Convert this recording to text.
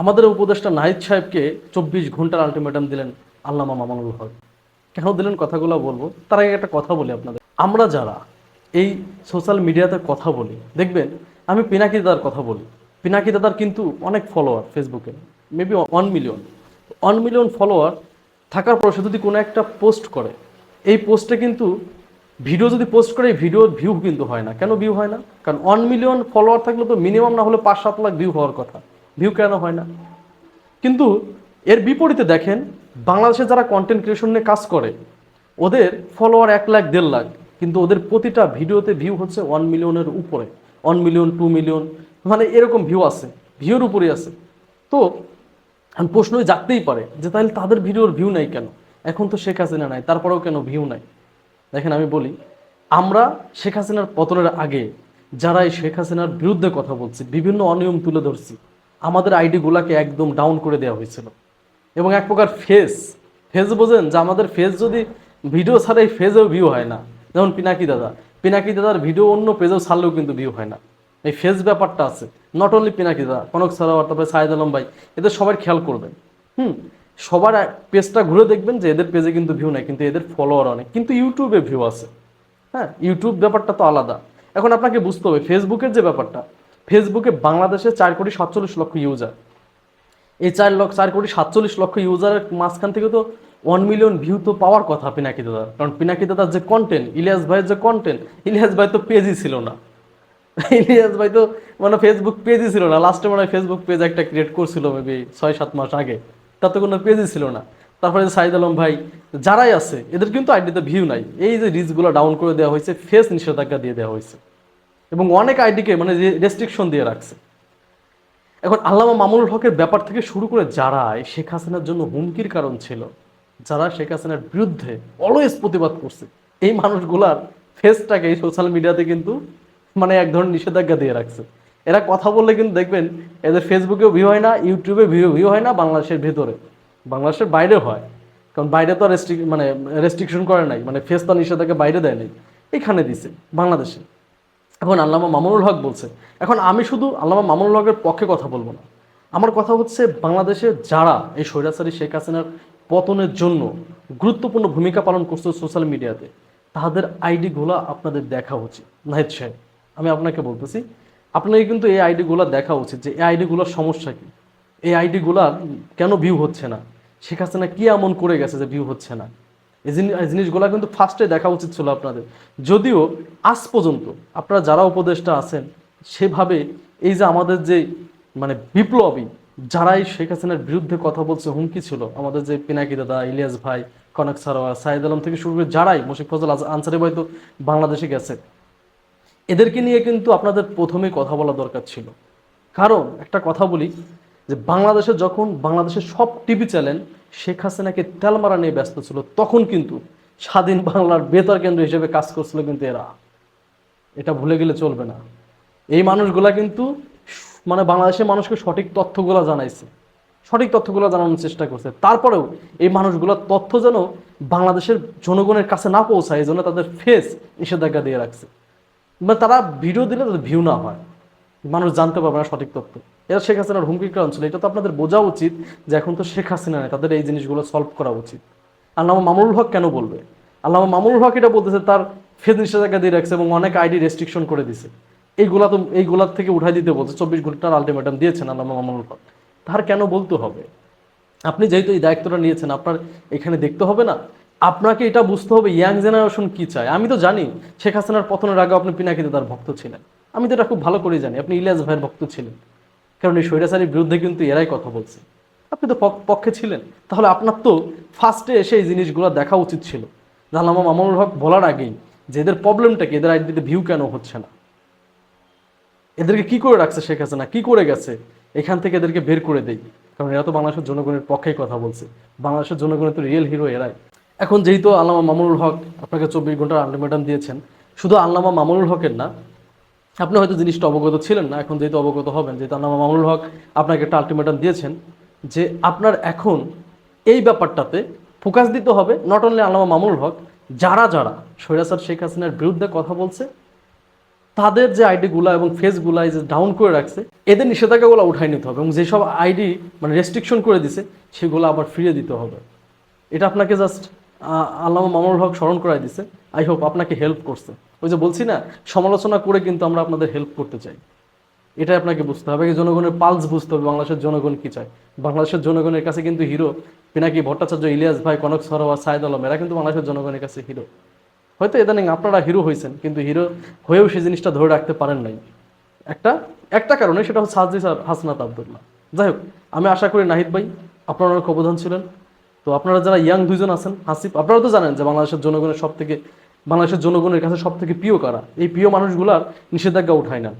আমাদের উপদেষ্টা নাহিদ সাহেবকে চব্বিশ ঘণ্টার আলটিমেটাম দিলেন আল্লামা মামানুল হক। কেন দিলেন কথাগুলো বলব? তার আগে একটা কথা বলি আপনাদের। আমরা যারা এই সোশ্যাল মিডিয়াতে কথা বলি, দেখবেন আমি পিনাকি দাদার কথা বলি। পিনাকি দাদার কিন্তু অনেক ফলোয়ার ফেসবুকে maybe one million one million follower থাকার পর সে যদি কোনো একটা পোস্ট করে, এই পোস্টে কিন্তু ভিডিও যদি পোস্ট করে, এই ভিডিওর ভিউ কিন্তু হয় না। কেন ভিউ হয় না? কারণ ওয়ান মিলিয়ন ফলোয়ার থাকলে তো মিনিমাম না হলে পাঁচ সাত লাখ ভিউ হওয়ার কথা। ভিউ কেন হয় না? কিন্তু এর বিপরীতে দেখেন, বাংলাদেশে যারা কন্টেন্ট ক্রিয়েশন নিয়ে কাজ করে, ওদের ফলোয়ার এক লাখ, দেড় লাখ, কিন্তু ওদের প্রতিটা ভিডিওতে ভিউ হচ্ছে ওয়ান মিলিয়নের উপরে। ওয়ান মিলিয়ন টু মিলিয়ন মানে এরকম ভিউ আছে ভিউর উপরে আছে। তো এখন প্রশ্নই জাগতেই পারে যে তাহলে তাদের ভিডিওর ভিউ নাই কেন? এখন তো শেখ হাসিনা নাই, তারপরেও কেন ভিউ নাই? দেখেন আমি বলি, আমরা শেখ হাসিনার পতনের আগে যারা এই শেখ হাসিনার বিরুদ্ধে কথা বলছি, বিভিন্ন অনিয়ম তুলে ধরছি আমাদের আইডিগুলাকে একদম ডাউন করে দেওয়া হয়েছিল। এবং এক প্রকার ফেস ফেস বোঝেন যে আমাদের ফেস যদি ভিডিও ছাড়া এই ফেজেও ভিউ হয় না। যেমন পিনাকি দাদা, পিনাকি দাদার ভিডিও অন্য পেজেও ছাড়লেও কিন্তু ভিউ হয় না। এই ফেস ব্যাপারটা আছে। নট অনলি পিনাকি দাদা, কনক সারাওয়ার তারপরে সাইদ আলম ভাই, এদের সবার খেয়াল করবেন। হুম, সবার পেজটা ঘুরে দেখবেন যে এদের পেজে কিন্তু ভিউ নাই, কিন্তু এদের ফলোয়ার অনেক। কিন্তু ইউটিউবে ভিউ আছে। হ্যাঁ ইউটিউব ব্যাপারটা তো আলাদা। এখন আপনাকে বুঝতে হবে ফেসবুকের যে ব্যাপারটা ফেসবুকে বাংলাদেশে চার কোটি সাতচল্লিশ লক্ষ ইউজার এই চার লক্ষ চার কোটি সাতচল্লিশ লক্ষ ইউজারের মাঝখান থেকে তো ওয়ান মিলিয়ন ভিউ তো পাওয়ার কথা পিনাকি দাদার কারণ পিনাকি দাদার যে কন্টেন্ট ইলিয়াস ভাইয়ের যে কন্টেন্ট ইলিয়াস ভাই তো পেজই ছিল না। ইলিয়াস ভাই তো মানে ফেসবুক পেজই ছিল না। লাস্টে মানে ফেসবুক পেজ একটা ক্রিয়েট করছিল মেবি ছয়, সাত মাস আগে। তাতে কোনো পেজই ছিল না। তারপরে সাইদ আলম ভাই, যারাই আছে, এদের কিন্তু আইডিতে ভিউ নাই। এই যে রিচগুলো ডাউন করে দেওয়া হয়েছে ফেস নিষেধাজ্ঞা দিয়ে দেওয়া হয়েছে। এবং অনেক আইডিকে মানে রেস্ট্রিকশন দিয়ে রাখছে। এখন আল্লামা মামুনুল হকের ব্যাপার থেকে শুরু করে যারা শেখ হাসিনার জন্য হুমকির কারণ ছিল, যারা শেখ হাসিনার বিরুদ্ধে অলওয়েজ প্রতিবাদ করছে, এই মানুষগুলার ফেসটাকে এই সোশ্যাল মিডিয়াতে কিন্তু মানে এক ধরনের নিষেধাজ্ঞা দিয়ে রাখছে। এরা কথা বললে কিন্তু দেখবেন, এদের ফেসবুকেও ভিউ হয় না ইউটিউবে ভিউ ভিউ হয় না, বাংলাদেশের ভেতরে। বাংলাদেশের বাইরে হয়। কারণ বাইরে তো রেস্ট্রিক মানে রেস্ট্রিকশন করে নাই মানে ফেস তো নিষেধাজ্ঞা বাইরে দেয় নাই। এখানে দিছে, বাংলাদেশে। এখন আল্লামা মামুনুল হক বলছে, এখন আমি শুধু আল্লামা মামুনুল হকের পক্ষে কথা বলব না। আমার কথা হচ্ছে বাংলাদেশে যারা এই স্বৈরাচারী শেখ হাসিনার পতনের জন্য গুরুত্বপূর্ণ ভূমিকা পালন করছে সোশ্যাল মিডিয়াতে, তাদের আইডিগুলো আপনাদের দেখা উচিত। নাহিদ সাহেব, আমি আপনাকে বলতেছি আপনাকে কিন্তু এই আইডিগুলো দেখা উচিত যে এই আইডিগুলোর সমস্যা কি? এই আইডিগুলার কেন ভিউ হচ্ছে না? শেখ হাসিনা কি এমন করে গেছে যে ভিউ হচ্ছে না? এই জিনি- এই জিনিসগুলো কিন্তু ফার্স্টে দেখা উচিত ছিল আপনাদের। যদিও আজ পর্যন্ত আপনারা যারা উপদেষ্টা আছেন, সেভাবে এই যে আমাদের যে মানে বিপ্লবী, যারাই শেখ হাসিনার বিরুদ্ধে কথা বলছে, হুমকি ছিল, আমাদের যে পিনাকি দাদা, ইলিয়াস ভাই, কনক সারোয়ার সাইদ আলম থেকে শুরু করে যারাই, মুশিক ফজল আনসারি ভাই তো বাংলাদেশে গেছে, এদেরকে নিয়ে কিন্তু আপনাদের প্রথমেই কথা বলা দরকার ছিল। কারণ একটা কথা বলি যে বাংলাদেশে যখন বাংলাদেশের সব টিভি চ্যানেল শেখ হাসিনাকে তেলমারা নিয়ে ব্যস্ত ছিল, তখন কিন্তু স্বাধীন বাংলার বেতার কেন্দ্র হিসেবে কাজ করছিল কিন্তু এরা। এটা ভুলে গেলে চলবে না। এই মানুষগুলা কিন্তু মানে বাংলাদেশের মানুষকে সঠিক তথ্যগুলো জানাইছে। সঠিক তথ্যগুলো জানানোর চেষ্টা করছে। তারপরেও এই মানুষগুলোর তথ্য যেন বাংলাদেশের জনগণের কাছে না পৌঁছায়, এই জন্য তাদের ফেস নিষেধাজ্ঞা দিয়ে রাখছে। মানে তারা ভিডিও দিলে তাদের ভিউ না হয়। মানুষ জানতে পারবে না সঠিক তথ্য। এটা শেখ হাসিনার হুমকির কারণ ছিল। এটা তো আপনাদের বোঝা উচিত যে এখন তো শেখ হাসিনা নেই, তাদের এই জিনিসগুলো সলভ করা উচিত। আল্লামা মামুনুল হক কেন বলবে? আল্লামা মামুনুল হক এটা বলতেছে, তার ফেস নিষেধাজ্ঞা দিয়ে রাখছে এবং অনেক আইডি রেস্ট্রিকশন করে দিছে। এইগুলা তো, এইগুলার থেকে উঠাই দিতে বলছে, চব্বিশ ঘণ্টার আলটিমেটাম দিয়েছেন আল্লামা মামুনুল হক। তার কেন বলতে হবে? আপনি যেহেতু এই দায়িত্বটা নিয়েছেন, আপনার এখানে দেখতে হবে না। আপনাকে এটা বুঝতে হবে, ইয়াং জেনারেশন কি চায়? আমি তো জানি, শেখ হাসিনার পতনের আগে আপনি পিনাকিতে তার ভক্ত ছিলেন। আমি তো এটা খুব ভালো করে জানি, আপনি ইলিয়াস ভাইয়ের ভক্ত ছিলেন। কারণ এই স্বৈরাচারীর বিরুদ্ধে কিন্তু এরাই কথা বলছে। আপনি তো পক্ষে ছিলেন। তাহলে আপনার তো ফার্স্টে এসে এই জিনিসগুলো দেখা উচিত ছিল। জাহালামা মামুনুল হক বলার আগেই যে এদের প্রবলেমটা কি এদের আইডিতে ভিউ কেন হচ্ছে না? এদেরকে কি করে রাখছে শেখ হাসিনা? কি করে গেছে? এখান থেকে এদেরকে বের করে দেই। কারণ এরা তো বাংলাদেশের জনগণের পক্ষেই কথা বলছে। বাংলাদেশের জনগণের তো রিয়েল হিরো এরাই। এখন যেহেতু আল্লামা মামুনুল হক আপনাকে চব্বিশ ঘণ্টার আলটিমেটাম দিয়েছেন, শুধু আল্লামা মামুনুল হকের না আপনি হয়তো জিনিসটা অবগত ছিলেন না, এখন যেহেতু অবগত হবেন, যেহেতু আল্লামা মামুনুল হক আপনাকে একটা আলটিমেটাম দিয়েছেন যে আপনার এখন এই ব্যাপারটাতে ফোকাস দিতে হবে নট অনলি আল্লামা মামুনুল হক, যারা যারা সৈরাসার শেখ হাসিনার বিরুদ্ধে কথা বলছে, তাদের যে আইডিগুলো এবং ফেসগুলো যে ডাউন করে রাখছে, এদের নিষেধাজ্ঞাগুলো উঠাই নিতে হবে এবং যেসব আইডি মানে রেস্ট্রিকশন করে দিছে, সেগুলো আবার ফিরিয়ে দিতে হবে। এটা আপনাকে জাস্ট আল্লামা মামুনুল হক স্মরণ করাই দিছে। আই হোপ আপনাকে হেল্প করছে। ওই যে বলছি না, সমালোচনা করে কিন্তু আমরা আপনাদের হেল্প করতে চাই। এটাই আপনাকে বুঝতে হবে। জনগণের পালস বুঝতে হবে, বাংলাদেশের জনগণ কি চায়। বাংলাদেশের জনগণের কাছে কিন্তু হিরো পিনাকি ভট্টাচার্য, ইলিয়াস ভাই, কনক সরোয়া, সাইদ আলম, এরা কিন্তু বাংলাদেশের জনগণের কাছে হিরো হয়তো ইদানিং আপনারা হিরো হয়েছেন, কিন্তু হিরো হয়েও সেই জিনিসটা ধরে রাখতে পারেন নাই। একটা একটা কারণে সেটা হচ্ছে সাজি স্যার হাসনাত আবদুল্লাহ। যাই হোক, আমি আশা করি নাহিদ ভাই, আপনারা অনেক অবদান ছিলেন। তো আপনারা যারা ইয়াং দুইজন আছেন, হাসিফ, আপনারা তো জানেন যে বাংলাদেশের জনগণের সব থেকে বাংলাদেশের জনগণের কাছে সব থেকে প্রিয় কারা? এই প্রিয় মানুষগুলার নিষেধাজ্ঞা উঠায় না।